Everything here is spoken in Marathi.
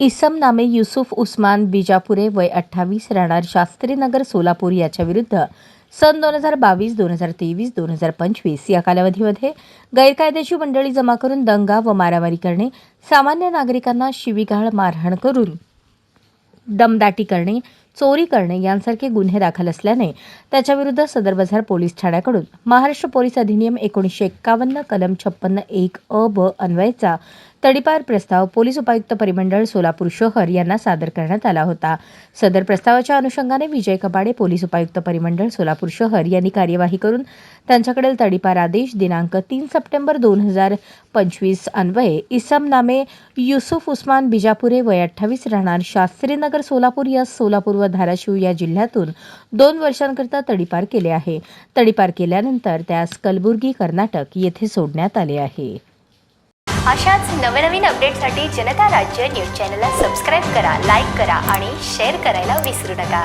इसम नामे युसुफ उस्मान बिजापुरे वय अठ्ठावीस राहणार शास्त्रीनगर सोलापूर याच्या विरुद्ध सन दोन हजार बावीस दोन हजार तेवीस दोन हजार पंचवीस या कालावधीमध्ये गैरकायदेशीर मंडळी जमा करून दंगा व मारामारी करणे सामान्य नागरिकांना शिवीगाळ मारहाण करून दमदाटी करणे चोरी करणे यांसारखे गुन्हे दाखल असल्याने त्याच्याविरुद्ध सदर बाजार पोलीस ठाण्याकडून महाराष्ट्र पोलीस अधिनियम एकोणीसशे एक्कावन्न कलम छप्पन्न एक अ ब अन्वयचा तडीपार प्रस्ताव पोलीस उपायुक्त परिमंडळ सोलापूर शहर यांना सादर करण्यात आला होता. सदर प्रस्तावाच्या अनुषंगाने विजय कपाडे पोलीस उपायुक्त परिमंडळ सोलापूर शहर यांनी कार्यवाही करून त्यांच्याकडील तडीपार आदेश दिनांक तीन सप्टेंबर दोन हजार पंचवीस अन्वये इसम नामे युसुफ उस्मान बिजापुरे वय अठ्ठावीस राहणार शास्त्रीनगर सोलापूर या सोलापूर धाराशिव या जिल्ह्यातून दोन वर्षांकरिता तडीपार केले आहे. तडीपार केल्यानंतर त्यास कलबुर्गी कर्नाटक येथे सोडण्यात आले आहे. अशाच नवनवीन अपडेटसाठी जनता राज्य न्यूज चॅनलला सबस्क्राईब करा लाईक करा आणि शेअर करायला विसरू नका.